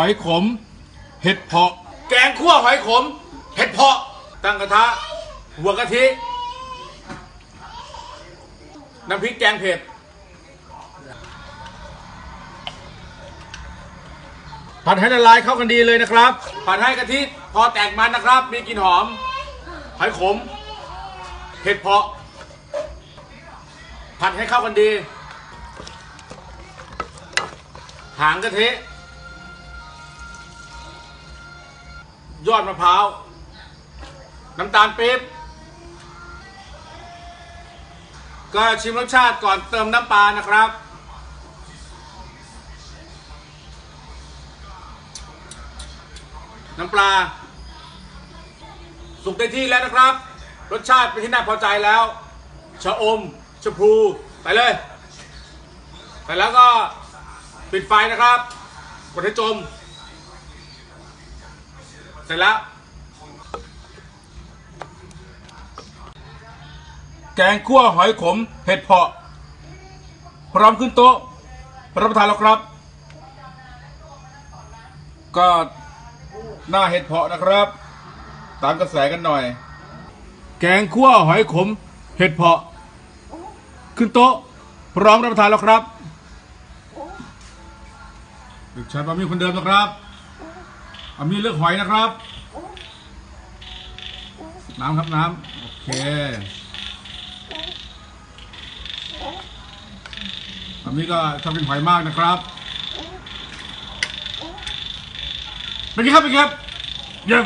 อยขม เห็ดเพาะ แกงคั่วหอยขม เห็ดเพาะ ตั้งกระทะ หัวกะทิ น้ำพริกแกงเผ็ดผัดให้ละลายเข้ากันดีเลยนะครับ ผัดให้กะทิพอแตกมันนะครับ มีกลิ่นหอม หอยขม เห็ดเพาะ ผัดให้เข้ากันดี หางกะทิ ยอดมะพร้าว น้ำตาลปี๊บก็ชิมรสชาติก่อนเติมน้ำปลานะครับ น้ำปลา สุกได้ที่แล้วนะครับ รสชาติเป็นที่น่าพอใจแล้วชะอมชะพลูไปเลยไปแล้วก็ปิดไฟนะครับกดให้จม เสร็จแล้ว แกงคั่วหอยขมเห็ดเพาะ พร้อมขึ้นโต๊ะ รับประทานแล้วครับ ก็หน้าเห็ดเพาะนะครับ ตามกระแสกันหน่อย แกงคั่วหอยขมเห็ดเพาะ ขึ้นโต๊ะ พร้อมรับประทานแล้วครับด็กชายปามีคนเดิมนะครับ อามีเลือกหอยนะครับ น้ำครับน้ำโอเคอามีก็ชอบกินหอยมากนะครับเป็นไงครับเป็นไงครับเยี่ย